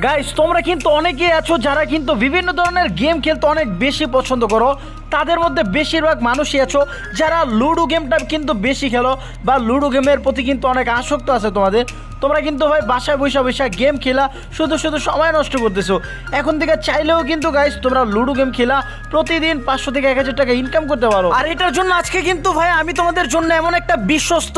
Guys তোমরা কিন্তু অনেকেই আছো যারা কিন্তু বিভিন্ন ধরনের গেম খেলতে অনেক বেশি পছন্দ করো। তাদের মধ্যে বেশিরভাগ মানুষই আছো যারা লুডো গেমটা কিন্তু বেশি খেলো বা লুডো গেমের প্রতি কিন্তু অনেক আসক্ত আছে তোমাদের। তোমরা কিন্তু ভাই বাসায় বসে বসে গেম খেলা, শুধু শুধু সময় নষ্ট করতেছো। এখন থেকে চাইলেও কিন্তু গাইস তোমরা লুডো গেম খেলা, প্রতিদিন পাঁচশো থেকে এক হাজার টাকা ইনকাম করতে পারো। আর এটার জন্য আজকে কিন্তু ভাই আমি তোমাদের জন্য এমন একটা বিশ্বস্ত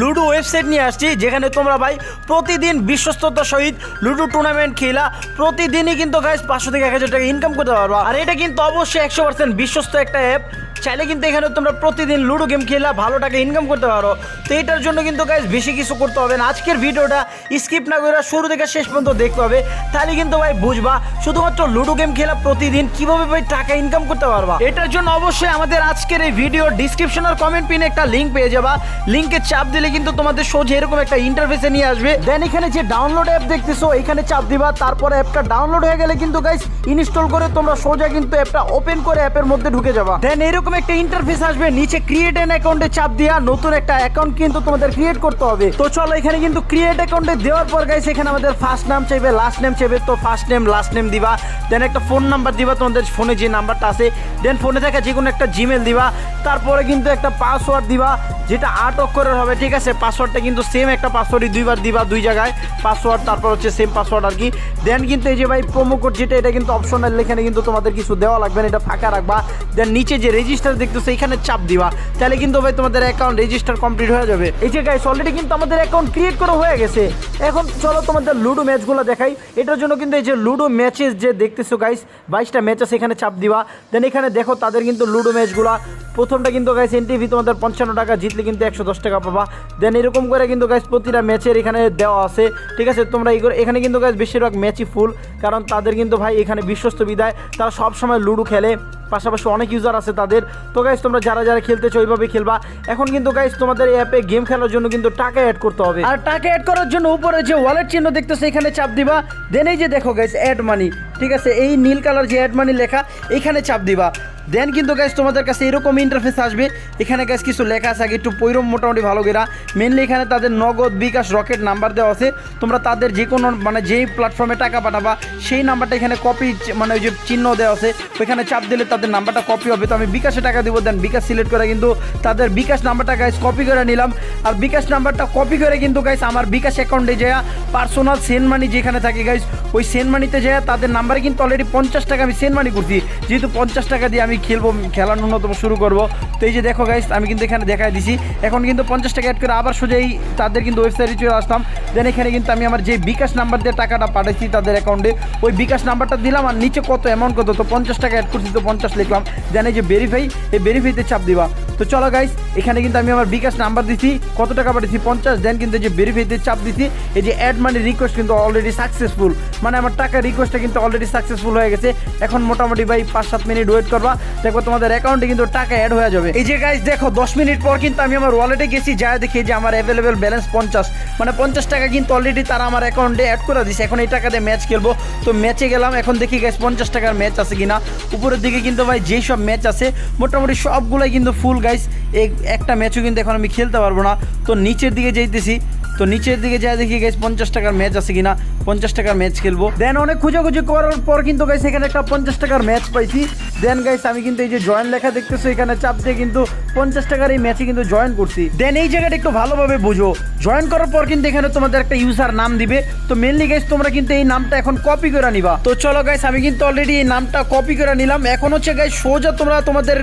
লুডো ওয়েবসাইট নিয়ে আসছি, যেখানে তোমরা ভাই প্রতিদিন বিশ্বস্ততার সহিত লুডো টুর্নামেন্ট খেলা, প্রতিদিনই কিন্তু গাইস পাঁচশো থেকে এক হাজার টাকা ইনকাম করতে পারবা। আর এটা কিন্তু অবশ্যই একশো পার্সেন্ট বিশ্বস্ত একটা অ্যাপ চাইলে কিন্তু এখানে তোমরা প্রতিদিন লুডো গেম খেলা ভালো টাকা ইনকাম করতে পারো। তো এটার জন্য কিন্তু গাইস বেশি কিছু করতে হবে না। আজকের ভিডিওটা স্কিপ না করে শুরু থেকে শেষ পর্যন্ত দেখতে হবে। তাহলে কিন্তু ভাই বুঝবা, শুধুমাত্র লুডো গেম খেলা প্রতিদিন কীভাবে ভাই টাকা ইনকাম করতে পারবা? এটার জন্য অবশ্যই আমাদের আজকের এই ভিডিও ডিসক্রিপশন আর কমেন্ট পিনে একটা লিঙ্ক পেয়ে যাবা। লিঙ্কে চাপ দিলে কিন্তু তোমাদের সোজা এরকম একটা ইন্টারফেসে নিয়ে আসবে। দেন এখানে যে ডাউনলোড অ্যাপ দেখতেছো, এখানে চাপ দিবা। তারপরে অ্যাপটা ডাউনলোড হয়ে গেলে কিন্তু গাইস ইনস্টল করে তোমরা সোজা কিন্তু অ্যাপটা ওপেন করে অ্যাপের মধ্যে ঢুকে যাবা। দেন এরকম একটা ইন্টারফেস আসবে, নিচে ক্রিয়েট অ্যান অ্যাকাউন্টে চাপ দিয়া নতুন একটা অ্যাকাউন্ট কিন্তু তোমাদের ক্রিয়েট করতে হবে। তো চলো, এখানে কিন্তু ক্রিয়েট অ্যাকাউন্টে দেওয়ার পর গাইস এখানে আমাদের ফার্স্ট নাম চাইবে লাস্ট নেম চাইবে, তো ফার্স্ট নেম লাস্ট নেম দিবা। দেন একটা ফোন নাম্বার দিবা, তোমাদের ফোনে যে নাম্বারটা আছে। দেন ফোনে থাকা যে কোনো একটা জিমেল দিবা। তারপরে কিন্তু একটা পাসওয়ার্ড দিবা, যেটা আট অক্ষরের হবে, ঠিক আছে? পাসওয়ার্ডটা কিন্তু সেম একটা পাসওয়ার্ডই দুইবার দিবা দুই জায়গায়। পাসওয়ার্ড তারপর হচ্ছে সেম পাসওয়ার্ড আর কি। দেন কিন্তু এই যে ভাই প্রোমো কোড যেটা, এটা কিন্তু অপশনাল এখানে কিন্তু তোমাদের কিছু দেওয়া লাগবে না, এটা ফাঁকা রাখবা। দেন নিচে যে রেজিস্টার দেখতেছো এখানে চাপ দিবা। তাহলে কিন্তু ভাই তোমাদের অ্যাকাউন্ট রেজিস্টার কমপ্লিট হয়ে যাবে। এই যে গাইস অলরেডি কিন্তু আমাদের অ্যাকাউন্ট ক্রিয়েট করা হয়ে গেছে। এখন চলো তোমাদের লুডো ম্যাচগুলো দেখাই। এটার জন্য কিন্তু এই যে লুডো ম্যাচেস যে দেখতেছো গাইস বাইশটা ম্যাচ আছে, এখানে চাপ দিবা। দেন এখানে দেখো তাদের কিন্তু লুডো ম্যাচগুলো প্রথমটা কিন্তু গাইস এনটিভি তোমাদের পঞ্চান্ন টাকা, জিতলে কিন্তু একশো দশ টাকা পাবা। দেন এরকম করে কিন্তু গাইস প্রতিটা ম্যাচের এখানে দেওয়া আছে। ঠিক আছে, তোমরা এখানে কিন্তু গাইস বেশিরভাগ ম্যাচই ফুল কারণ তাদের কিন্তু ভাই এখানে বিশ্বস্ত বিদায়। তারা সব সময় লুডো খেলে। পাশাপাশি অনেক ইউজার আছে তাদের। তো গাইজ তোমরা যারা যারা খেলতে চাও ওইভাবে খেলবা। এখন কিন্তু গাইজ তোমাদের অ্যাপে গেম খেলার জন্য কিন্তু টাকা অ্যাড করতে হবে। আর টাকা অ্যাড করার জন্য উপরে যে ওয়ালেট চিহ্ন দেখতেছো, এখানে চাপ দিবা। দেন এই যে দেখো গাইজ অ্যাড মানি ঠিক আছে? এই নীল কালার যে অ্যাড মানি লেখা, এখানে চাপ দিবা। দেন কিন্তু গাইস তোমাদের কাছে এরকম ইন্টারফেস আসবে। এখানে গাইস কিছু লেখা আছে একটু পৈরম মোটামুটি ভালো গেরা মেনলি এখানে তাদের নগদ, বিকাশ রকেট নাম্বার দেওয়া আছে। তোমরা তাদের যে কোনো মানে যেই প্ল্যাটফর্মে টাকা পাঠাবা, সেই নাম্বারটা এখানে কপি মানে ওই যে চিহ্ন দেওয়া আছে। ওইখানে চাপ দিলে তাদের নাম্বারটা কপি হবে। তো আমি বিকাশে টাকা দিব দেন বিকাশ সিলেক্ট করে কিন্তু তাদের বিকাশ নাম্বারটা গাইস কপি করে নিলাম। আর বিকাশ নাম্বারটা কপি করে কিন্তু গাইস আমার বিকাশ অ্যাকাউন্টে যায় পার্সোনাল সেন্ড মানি যেখানে থাকে গাইস ওই সেন্ড মানিতে যায় তাদের নাম্বারে কিন্তু অলরেডি পঞ্চাশ টাকা আমি সেন্ড মানি করছি। যেহেতু পঞ্চাশ টাকা দিয়ে আমি খেলব খেলা ন্যূনতম শুরু করব। তো এই যে দেখো গাইস আমি কিন্তু এখানে দেখাই দিছি। এখন কিন্তু পঞ্চাশ টাকা অ্যাড করে আবার সোজাই তাদের কিন্তু ওয়েবসাইটে চলে আসলাম। দেন এখানে কিন্তু আমি আমার যে বিকাশ নাম্বার দিয়ে টাকাটা পাঠাইছি তাদের অ্যাকাউন্টে ওই বিকাশ নাম্বারটা দিলাম আর নিচে কত অ্যামাউন্ট কত, তো পঞ্চাশ টাকা অ্যাড করছি তো পঞ্চাশ লিখলাম। দেন এই যে ভেরিফাই এই ভেরিফাইতে চাপ দিবা। তো চলো গাইস এখানে কিন্তু আমি আমার বিকাশ নাম্বার দিছি, কত টাকা পাঠিয়েছি পঞ্চাশ দেন কিন্তু যে ভেরিফাইতে চাপ দিছি, এই যে অ্যাড মানি রিকোয়েস্ট কিন্তু অলরেডি সাকসেসফুল মানে আমার টাকা রিকোয়েস্টটা কিন্তু অলরেডি সাকসেসফুল হয়ে গেছে। এখন মোটামুটি ভাই পাঁচ সাত মিনিট ওয়েট করবা। দেখো তোমাদের অ্যাকাউন্টে কিন্তু টাকা অ্যাড হয়ে যাবে। এই যে গাইস দেখো, দশ মিনিট পর কিন্তু আমি আমার ওয়ালেটে গেছি যা দেখি যে আমার অ্যাভেলেবেল ব্যালেন্স পঞ্চাশ। মানে পঞ্চাশ টাকা কিন্তু অলরেডি তারা আমার অ্যাকাউন্টে অ্যাড করে দিছে। এখন এই টাকা দিয়ে ম্যাচ খেলব। তো ম্যাচে গেলাম, এখন দেখি গাইস পঞ্চাশ টাকার ম্যাচ আছে কিনা। উপরের দিকে কিন্তু ভাই, যেই সব ম্যাচ আছে, মোটামুটি সবগুলোই কিন্তু ফুল এই একটা ম্যাচও কিন্তু এখন আমি খেলতে পারব না। তো নিচের দিকে যাইতেছি। তো নিচের দিকে যা দেখি গাইস পঞ্চাশ টাকার ম্যাচ আছে কিনা, পঞ্চাশ টাকার ম্যাচ খেলব। দেন অনেক খুঁজাখুঁজি করার পর কিন্তু গাইস এখানে একটা পঞ্চাশ টাকার ম্যাচ পাইছি। দেন গাইস আমি কিন্তু এই যে জয়েন লেখা দেখতেছো, এখানে চাপ দিয়ে কিন্তু পঞ্চাশ টাকার এই ম্যাচে কিন্তু জয়েন করছি। দেন এই জায়গাটা একটু ভালোভাবে বুঝো। জয়েন করার পর কিন্তু এখানে তোমাদের একটা ইউজার নাম দিবে। তো মেনলি গাইস তোমরা কিন্তু এই নামটা এখন কপি করে নিবা। তো চলো গাইস আমি কিন্তু অলরেডি এই নামটা কপি করে নিলাম। এখন হচ্ছে গাইস সোজা তোমরা তোমাদের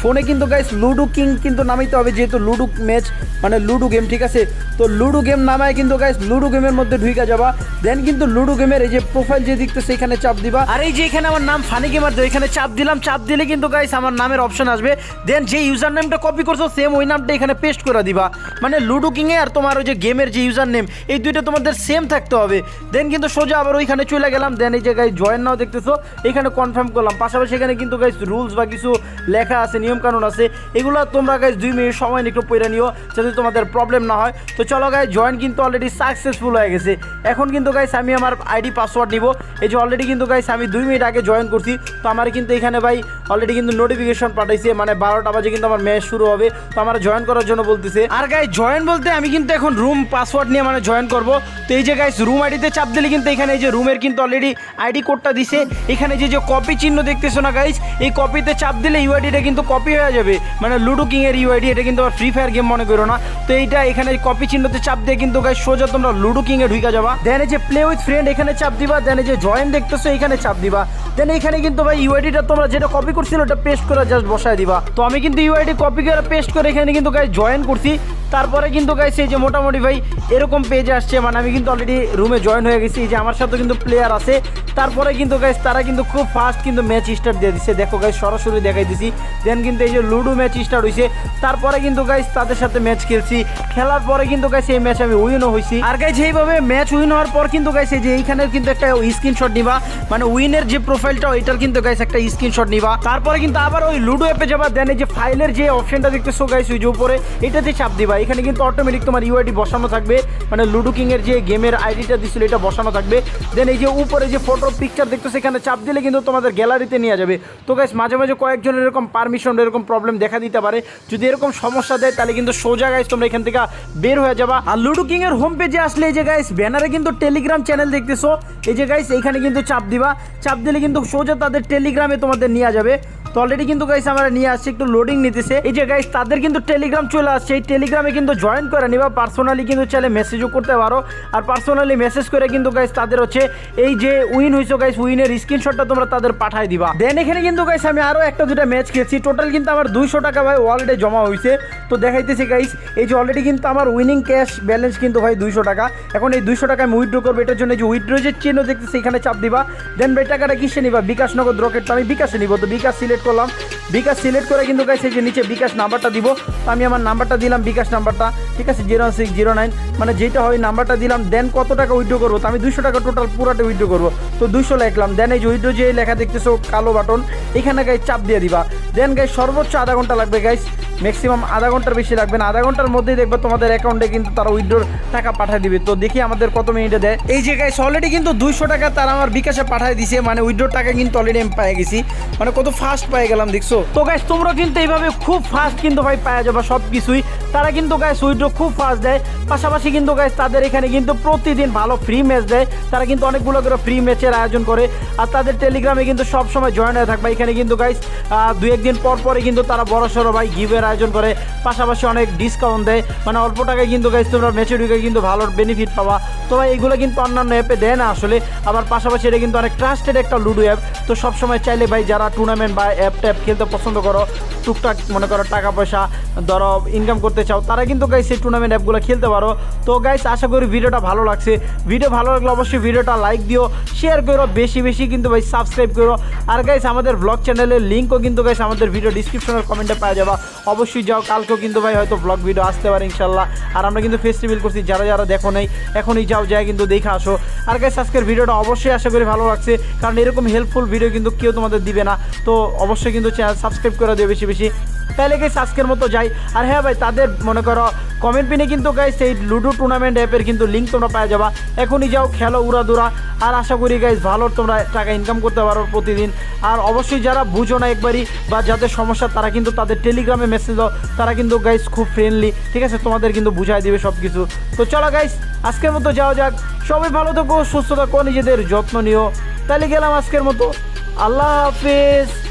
ফোনে কিন্তু গাইস লুডো কিং কিন্তু নামিতে হবে, যেহেতু লুডো ম্যাচ মানে লুডো গেম ঠিক আছে? তো লুডো গেম নামায় কিন্তু গাইস লুডো গেমের মধ্যে ঢুকে যাবা। দেন কিন্তু লুডো গেমের এই যে প্রোফাইল যে দিকতে সেখানে চাপ দিবা। আর এই যে এখানে আমার নাম ফানি গেমার তো এখানে চাপ দিলাম, চাপ দিলে কিন্তু গাইস আমার নামের অপশন আসবে। দেন যে ইউজার নেমটা কপি করছ সেম ওই নামটা এখানে পেস্ট করে দিবা। মানে লুডো কিং এ আর তোমার ওই যে গেমের যে ইউজার নেম এই দুইটা তোমাদের সেম থাকতে হবে। দেন কিন্তু সোজা আবার ওইখানে চলে গেলাম। দেন এই যে গাইস জয়েন নাও দেখতেছো। এখানে কনফার্ম করলাম। পাশাপাশি এখানে কিন্তু গাইস রুলস বা কিছু লেখা আছে নিয়ম কানুন আছে। এগুলো তোমরা গাইস দুই মিনিট সময় নিয়ে একটু পড়ে নিও, যাতে তোমাদের প্রবলেম না হয়। তো চলো গাইস জয়েন কিন্তু অলরেডি সাকসেসফুল হয়ে গেছে। এখন কিন্তু গাইস আমি আমার আইডি পাসওয়ার্ড নিব। এই যে অলরেডি কিন্তু গাইস আমি দুই মিনিট আগে জয়েন করছি। তো আমার কিন্তু এখানে ভাই অলরেডি কিন্তু নোটিফিকেশন পাঠাইছে মানে বারোটা বাজে কিন্তু আমার ম্যাচ শুরু হবে। তো আমার জয়েন করার জন্য বলতেছে, আর গাই জয়েন বলতে আমি কিন্তু এখন রুম পাসওয়ার্ড নিয়ে মানে জয়েন করব। তো এই যে গাইস রুম আইডিতে চাপ দিলে কিন্তু এখানে এই যে রুমের কিন্তু অলরেডি আইডি কোডটা দিছে। এখানে যে যে কপি চিহ্ন দেখতেছো না গাইস এই কপিতে চাপ দিলে ইউআইডিটা কিন্তু কপি হয়ে যাবে। মানে লুডো কিং এর ইউআইডি এটা কিন্তু ফ্রি ফায়ার গেম মনে করো না। তো এইটা এখানে কপি চিহ্নতে চাপ দিয়ে কিন্তু গাইস সোজা তোমরা লুডো কিং এ ঢুকা যাবা। দেন যে প্লে উইথ ফ্রেন্ড এখানে চাপ দিবা দেন যে জয়েন দেখতেছো, এখানে চাপ দিবা। দেন এখানে কিন্তু ভাই ইউআইডিটা তোমরা যেটা কপি করছিল ওটা পেস্ট করে জাস্ট বসায় দিবা। তো আমি কিন্তু ইউআইডি কপি করে পেস্ট করে এখানে কিন্তু গাইস জয়েন করছি। তারপরে কিন্তু গাইস এই যে মোটামুটি ভাই এরকম পেজ আসছে মানে আমি কিন্তু অলরেডি রুমে জয়েন হয়ে গেছি। যে আমার সাথে কিন্তু প্লেয়ার আছে। তারপরে কিন্তু গাইস তারা কিন্তু খুব ফাস্ট কিন্তু ম্যাচ স্টার্ট দিয়ে দিচ্ছে। দেখো গাইস সরাসরি দেখাই দিছি। দেন কিন্তু এই যে লুডো ম্যাচ স্টার্ট হয়েছে তারপরে কিন্তু গাইস তাদের সাথে ম্যাচ খেলছি। খেলার পরে কিন্তু গাইস এই ম্যাচ আমি উইনও হয়েছি আর গাইস এইভাবে ম্যাচ উইন হওয়ার পর কিন্তু গাইস এই যে এইখানে কিন্তু একটা স্ক্রিনশট নিবা। মানে উইনের যে প্রোফাইলটা ওইটার কিন্তু গাইস একটা স্ক্রিনশট নিবা। তারপরে কিন্তু আবার ওই লুডো অ্যাপে যাবা দেন, এই যে ফাইলের যে অপশনটা দেখতেছো গাইস ওই যে উপরে, এটাতে চাপ দিবা। এখানে কিন্তু অটোমেটিক তোমার ইউআইডি বসানো থাকবে। মানে লুডো কিং এর যে গেমের আইডিটা দিছিল, এটা বসানো থাকবে। দেন এই যে উপরে যে ফটো পিকচার দেখতেছো, এখানে চাপ দিলে কিন্তু তোমাদের গ্যালারিতে নিয়ে যাবে। তো গাইস মাঝে মাঝে কয়েকজনের এরকম পারমিশন এরকম প্রবলেম দেখা দিতে পারে। যদি এরকম সমস্যা দেয়, তাহলে কিন্তু সোজা গাইস তোমরা এখান থেকে বের হয়ে যাবা। আর লুডো কিং এর হোম পেজে আসলে এই যে গাইস ব্যানারে কিন্তু টেলিগ্রাম চ্যানেল দেখতেছো। এই যে গাইস এইখানে কিন্তু চাপ দিবা। চাপ দিলে কিন্তু সোজা তাদের টেলিগ্রামে তোমাদের নিয়ে যাবে। তো অলরেডি কিন্তু গাইস আমরা নিয়ে আসছি, একটু লোডিং নিতেছে। এই যে গাইস তাদের কিন্তু টেলিগ্রাম চলে আসছে। এই টেলিগ্রামে কিন্তু জয়েন করে নিবা। পার্সোনালি কিন্তু চাইলে মেসেজও করতে পারো। আর পার্সোনালি মেসেজ করে কিন্তু গাইস তাদের হচ্ছে এই যে উইন হয়েছে গাইস উইনের স্ক্রিনশটটা তোমরা তাদের পাঠাই দিবা। দেন এখানে কিন্তু গাইস আমি আরও একটা দুটা ম্যাচ খেয়েছি টোটাল কিন্তু আমার দুইশো টাকা ভাই ওয়ালেটে জমা হয়েছে। তো দেখাইতেছি গাইস এই যে অলরেডি কিন্তু আমার উইনিং ক্যাশ ব্যালেন্স কিন্তু ভাই দুইশো টাকা। এখন এই দুইশো টাকা আমি উইথড্র করব। এটার জন্য যে উইথড্র যে চিহ্ন দেখতেছি, এখানে চাপ দিবা। দেন ভাই টাকাটা কিসে নিবা? বিকাশ নগদ রকেট আমি বিকাশে নিব। তো বিকাশ সিলেক্ট করলাম। বিকাশ সিলেক্ট করে কিন্তু গাইছে যে নিচে বিকাশ নাম্বারটা দিব। আমি আমার নাম্বারটা দিলাম, বিকাশ নাম্বারটা। ঠিক আছে, জিরো সিক্স, জিরো নাইন। মানে যেটা হয় নাম্বারটা দিলাম দেন কত টাকা উইথড্রো করব? তো আমি দুশো টাকা টোটাল পুরোটা উইথড্র করব। তো দুশো লিখলাম। দেন এই যে উইথড্রো যে লেখা দেখতেছো, কালো বাটন এখানে গাই চাপ দিয়ে দিবা। দেন গাই সর্বোচ্চ আধা ঘণ্টা লাগবে গাইস ম্যাক্সিমাম আধা ঘণ্টার বেশি লাগবে না। আধা ঘণ্টার মধ্যেই দেখবে তোমাদের অ্যাকাউন্টে কিন্তু তারা উইথড্রোর টাকা পাঠিয়ে দিবে। তো দেখি আমাদের কত মিনিটে দেয়। এই যে গাইস অলরেডি কিন্তু দুইশো টাকা তারা আমার বিকাশে পাঠিয়ে দিছে। মানে উইথড্রোর টাকা কিন্তু অলরেডি আমি পেয়ে গেছি। মানে কত ফাস্ট পেয়ে গেলাম, দেখছ? তো গাইস তোমরা কিন্তু এইভাবে খুব ফাস্ট কিন্তু ভাই পাওয়া যাবে সব কিছুই তারা কিন্তু গাইস উইথড্রো খুব ফাস্ট দেয়। পাশাপাশি কিন্তু গাইস তাদের এখানে কিন্তু প্রতিদিন ভালো ফ্রি ম্যাচ দেয়। তারা কিন্তু অনেকগুলো করে ফ্রি ম্যাচের আয়োজন করে। আর তাদের টেলিগ্রামে কিন্তু সবসময় জয়েন হয়ে থাকবে। এখানে কিন্তু গাইস দু একদিন পর পরে কিন্তু তারা বড় সড়ো ভাই গিভের আয়োজন করে। পাশাপাশি অনেক ডিসকাউন্ট দেয়। মানে অল্প টাকায় কিন্তু গাইস তোমরা ম্যাচে ঢুকে কিন্তু ভালো বেনিফিট পাবা। তো ভাই, এগুলো কিন্তু অন্যান্য অ্যাপে দেয় না আসলে। আবার পাশাপাশি এটা কিন্তু অনেক ট্রাস্টেড একটা লুডো অ্যাপ তো সবসময় চাইলে ভাই যারা টুর্নামেন্ট বা অ্যাপ ট্যাপ খেলতে পছন্দ করো, টুকটাক মনে করো টাকা পয়সা ধরো ইনকাম করতে চাও, তারা কিন্তু গাইস এই টুর্নামেন্ট অ্যাপগুলো খেলতে পারো। তো গাইস আশা করি ভিডিওটা ভালো লাগছে। ভিডিও ভালো লাগলে অবশ্যই ভিডিওটা লাইক দিও শেয়ার করো, বেশি বেশি কিন্তু ভাই সাবস্ক্রাইব করো। আর গাইস আমাদের ব্লগ চ্যানেলের লিঙ্কও কিন্তু গাইস আমাদের ভিডিও ডিসক্রিপশনের কমেন্টে পাওয়া যাবা। অবশ্যই যাও, কালকেও কিন্তু ভাই হয়তো ব্লগ ভিডিও আসতে পারে ইনশাল্লাহ আর আমরা কিন্তু ফেস্টিভ্যাল করছি, যারা যারা দেখো নেই, এখনই যাও, যায় কিন্তু দেখে আসো। আর গাইস আজকের ভিডিওটা অবশ্যই আশা করি ভালো লাগছে, কারণ এরকম হেল্পফুল ভিডিও কিন্তু কেউ তোমাদের দিবে না। তো অবশ্যই কিন্তু চ্যানেল সাবস্ক্রাইব করে দিও বেশি বেশি। তাহলে গাইস আজকের মতো যাই। আর হ্যাঁ ভাই, তাদের মনে করো কমেন্ট পিনে কিন্তু গাইস এই লুডো টুর্নামেন্ট অ্যাপের কিন্তু লিঙ্ক তোমরা পাওয়া যাবা। এখনই যাও, খেলো উড়াদুরা। আর আশা করি গাইস ভালো তোমরা টাকা ইনকাম করতে পারো প্রতিদিন। আর অবশ্যই যারা বুঝো না একবারই বা যাদের সমস্যা, তারা কিন্তু তাদের টেলিগ্রামে মেসেজ দাও। তারা কিন্তু গাইস খুব ফ্রেন্ডলি ঠিক আছে? তোমাদের কিন্তু বুঝাই দিবে সব কিছু তো চলো গাইস আজকের মতো যাওয়া যাক। সবাই ভালো থাকো, সুস্থ থাকো, নিজেদের যত্ন নিও। তাহলে গেলাম আজকের মতো। আল্লাহ হাফেজ।